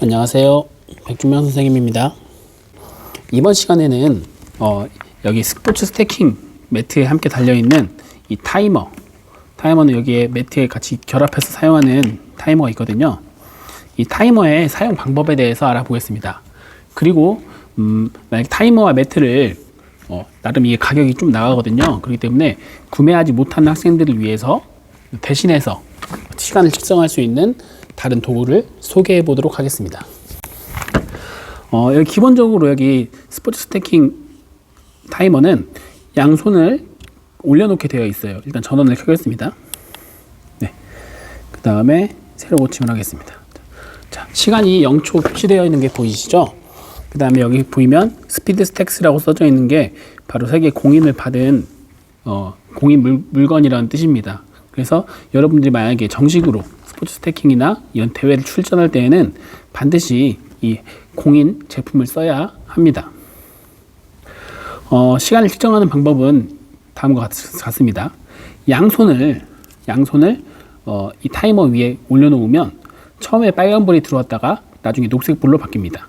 안녕하세요. 백준명 선생님입니다. 이번 시간에는 어, 여기 스포츠 스태킹 매트에 함께 달려있는 이 타이머 타이머는 여기에 매트에 같이 결합해서 사용하는 타이머가 있거든요. 이 타이머의 사용 방법에 대해서 알아보겠습니다. 그리고 음, 만약 타이머와 매트를 어, 나름 이게 가격이 좀 나가거든요. 그렇기 때문에 구매하지 못하는 학생들을 위해서 대신해서 시간을 측정할 수 있는 다른 도구를 소개해 보도록 하겠습니다. 어, 여기 기본적으로 여기 스포츠 스태킹 타이머는 양손을 올려놓게 되어 있어요. 일단 전원을 켜겠습니다. 네. 그 다음에 세로 고침을 하겠습니다. 자, 시간이 0초 표시되어 있는 게 보이시죠? 그 다음에 여기 보이면 스피드 스택스라고 써져 있는 게 바로 세계 공인을 받은 어, 공인 물, 물건이라는 뜻입니다. 그래서 여러분들이 만약에 정식으로 스포츠 스태킹이나 이런 대회를 출전할 때에는 반드시 이 공인 제품을 써야 합니다. 어, 시간을 측정하는 방법은 다음과 같, 같습니다. 양손을 양손을 어, 이 타이머 위에 올려놓으면 처음에 빨간불이 들어왔다가 나중에 녹색불로 바뀝니다.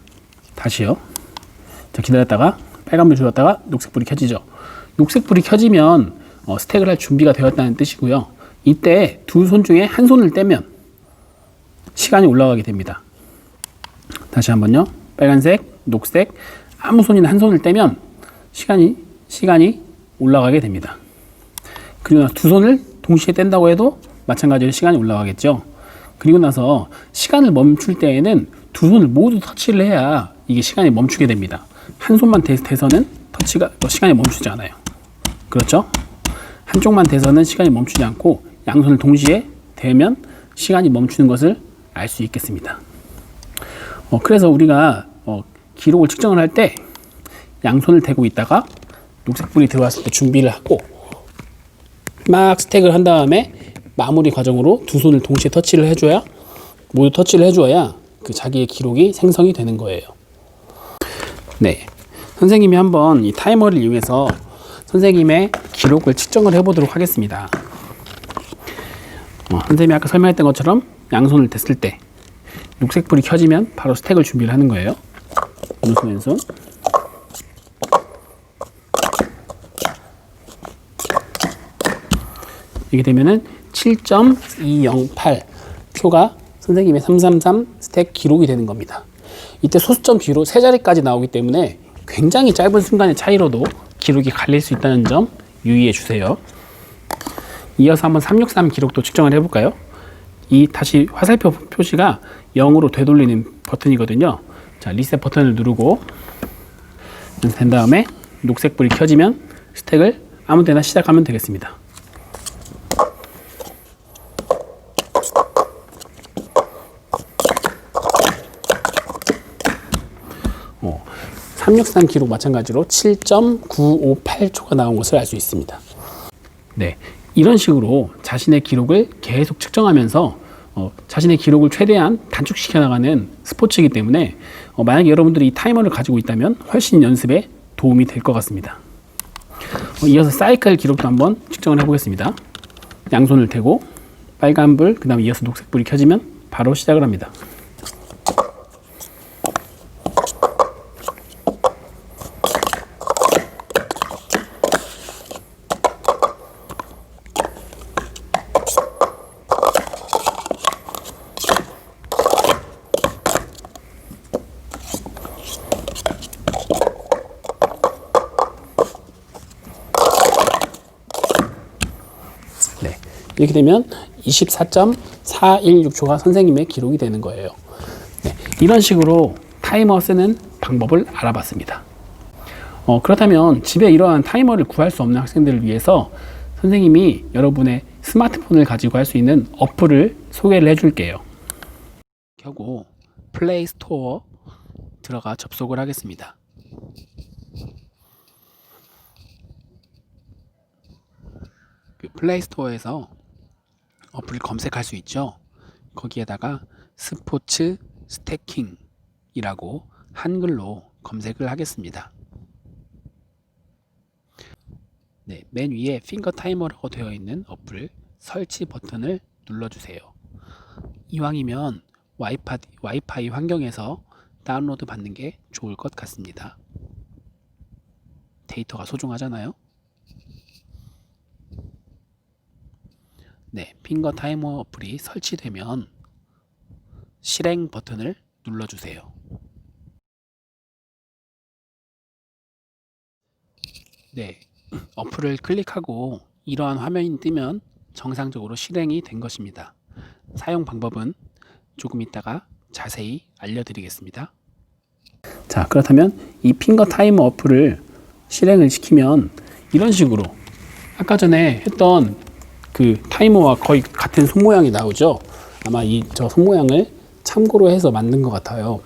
다시요. 자, 기다렸다가 빨간불이 들어왔다가 녹색불이 켜지죠. 녹색불이 켜지면 어, 스택을 할 준비가 되었다는 뜻이고요. 이때 두 손 중에 한 손을 떼면 시간이 올라가게 됩니다. 다시 한번요. 빨간색, 녹색, 아무 손이나 한 손을 떼면 시간이 시간이 올라가게 됩니다. 그리고 두 손을 동시에 뗀다고 해도 마찬가지로 시간이 올라가겠죠. 그리고 나서 시간을 멈출 때에는 두 손을 모두 터치를 해야 이게 시간이 멈추게 됩니다. 한 손만 대, 대서는 터치가 어, 시간이 멈추지 않아요. 그렇죠? 한쪽만 대서는 시간이 멈추지 않고 양손을 동시에 대면 시간이 멈추는 것을 알 수 있겠습니다. 어, 그래서 우리가 어, 기록을 측정을 할 때 양손을 대고 있다가 녹색불이 들어왔을 때 준비를 하고 막 스택을 한 다음에 마무리 과정으로 두 손을 동시에 터치를 해줘야 모두 터치를 해줘야 그 자기의 기록이 생성이 되는 거예요. 네, 선생님이 한번 이 타이머를 이용해서 선생님의 기록을 측정을 해보도록 하겠습니다. 어, 선생님이 아까 설명했던 것처럼 양손을 댔을 때 녹색 불이 켜지면 바로 스택을 준비를 하는 거예요. 오른손 왼손. 이렇게 되면은 7.208 표가 선생님의 333 스택 기록이 되는 겁니다. 이때 소수점 기록 세 자리까지 나오기 때문에 굉장히 짧은 순간의 차이로도 기록이 갈릴 수 있다는 점 유의해 주세요. 이어서 한번 363 기록도 측정을 해볼까요? 이 다시 화살표 표시가 0으로 되돌리는 버튼이거든요. 자, 리셋 버튼을 누르고 된 다음에 녹색 불이 켜지면 스택을 아무 데나 시작하면 되겠습니다. 어, 363 기록 마찬가지로 7.958초가 나온 것을 알 수 있습니다. 네. 이런 식으로 자신의 기록을 계속 측정하면서 어, 자신의 기록을 최대한 단축시켜 나가는 스포츠이기 때문에 어, 만약에 여러분들이 이 타이머를 가지고 있다면 훨씬 연습에 도움이 될 것 같습니다. 어, 이어서 사이클 기록도 한번 측정을 해보겠습니다. 양손을 대고 빨간불, 그 다음에 이어서 녹색불이 켜지면 바로 시작을 합니다. 네. 이렇게 되면 24.416초가 선생님의 기록이 되는 거예요. 네. 이런 식으로 타이머 쓰는 방법을 알아봤습니다. 어, 그렇다면 집에 이러한 타이머를 구할 수 없는 학생들을 위해서 선생님이 여러분의 스마트폰을 가지고 할 수 있는 어플을 소개를 해줄게요. 켜고 플레이 스토어 들어가 접속을 하겠습니다. 그 플레이 스토어에서 어플을 검색할 수 있죠. 거기에다가 스포츠 스태킹이라고 한글로 검색을 하겠습니다. 네, 맨 위에 핑거 타이머라고 되어 있는 어플 설치 버튼을 눌러주세요. 이왕이면 와이파이, 와이파이 환경에서 다운로드 받는 게 좋을 것 같습니다. 데이터가 소중하잖아요. 네, 핑거 타이머 어플이 설치되면 실행 버튼을 눌러주세요. 네, 어플을 클릭하고 이러한 화면이 뜨면 정상적으로 실행이 된 것입니다. 사용 방법은 조금 이따가 자세히 알려드리겠습니다. 자, 그렇다면 이 핑거 타이머 어플을 실행을 시키면 이런 식으로 아까 전에 했던 그 타이머와 거의 같은 손 모양이 나오죠. 아마 이 저 손 모양을 참고로 해서 만든 것 같아요.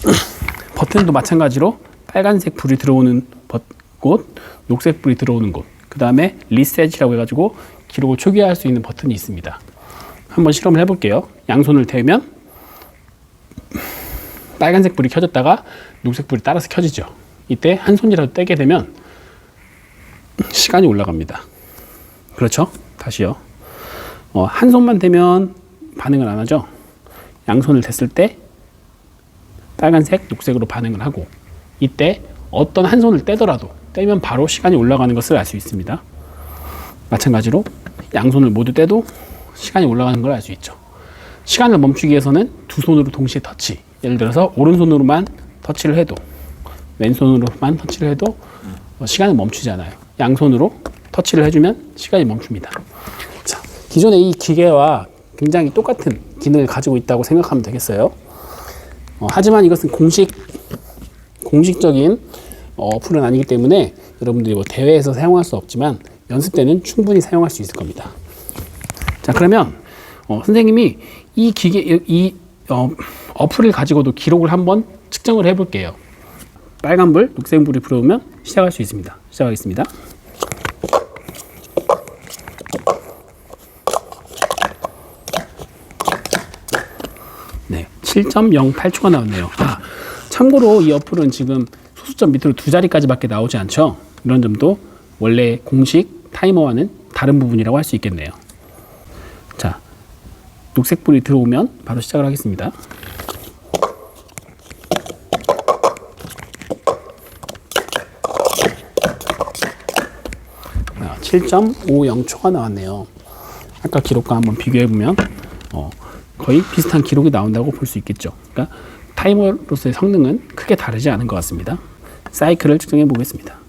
버튼도 마찬가지로 빨간색 불이 들어오는 버- 곳, 녹색 불이 들어오는 곳, 그 다음에 리셋이라고 해가지고 기록을 초기화할 수 있는 버튼이 있습니다. 한번 실험을 해볼게요. 양손을 대면 빨간색 불이 켜졌다가 녹색 불이 따라서 켜지죠. 이때 한 손이라도 떼게 되면 시간이 올라갑니다. 그렇죠? 다시요. 어, 한 손만 대면 반응을 안 하죠. 양손을 댔을 때 빨간색, 녹색으로 반응을 하고 이때 어떤 한 손을 떼더라도 떼면 바로 시간이 올라가는 것을 알 수 있습니다. 마찬가지로 양손을 모두 떼도 시간이 올라가는 걸 알 수 있죠. 시간을 멈추기 위해서는 두 손으로 동시에 터치. 예를 들어서 오른손으로만 터치를 해도 왼손으로만 터치를 해도 어, 시간을 멈추지 않아요. 양손으로 터치를 해주면 시간이 멈춥니다. 자, 기존의 이 기계와 굉장히 똑같은 기능을 가지고 있다고 생각하면 되겠어요. 어, 하지만 이것은 공식 공식적인 어, 어플은 아니기 때문에 여러분들이 뭐 대회에서 사용할 수 없지만 연습 때는 충분히 사용할 수 있을 겁니다. 자 그러면 어, 선생님이 이 기계 이 어, 어플을 가지고도 기록을 한번 측정을 해볼게요. 빨간불, 녹색불이 들어오면 시작할 수 있습니다. 시작하겠습니다. 네, 7.08초가 나왔네요. 아, 참고로 이 어플은 지금 소수점 밑으로 두 자리까지밖에 나오지 않죠. 이런 점도 원래 공식 타이머와는 다른 부분이라고 할 수 있겠네요. 자, 녹색 불이 들어오면 바로 시작을 하겠습니다. 아, 7.50초가 나왔네요. 아까 기록과 한번 비교해 보면 어, 거의 비슷한 기록이 나온다고 볼 수 있겠죠. 그러니까 타이머로서의 성능은 크게 다르지 않은 것 같습니다. 사이클을 측정해 보겠습니다.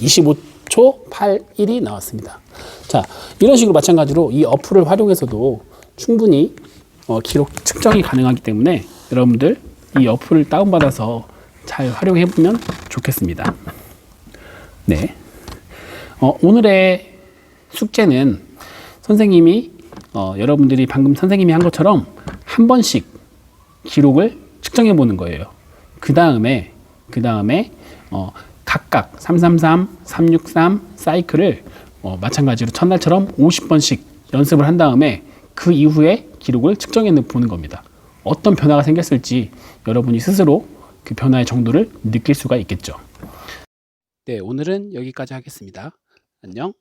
(25초 81이) 나왔습니다. 자 이런 식으로 마찬가지로 이 어플을 활용해서도 충분히 어, 기록 측정이 가능하기 때문에 여러분들 이 어플을 다운받아서 잘 활용해 보면 좋겠습니다. 네. 어, 오늘의 숙제는 선생님이 어, 여러분들이 방금 선생님이 한 것처럼 한 번씩 기록을 측정해 보는 거예요. 그 다음에 그 다음에 어, 각각 333, 363 사이클을 어, 마찬가지로 첫날처럼 50번씩 연습을 한 다음에 그 이후에 기록을 측정해 보는 겁니다. 어떤 변화가 생겼을지 여러분이 스스로 그 변화의 정도를 느낄 수가 있겠죠. 네, 오늘은 여기까지 하겠습니다. 안녕.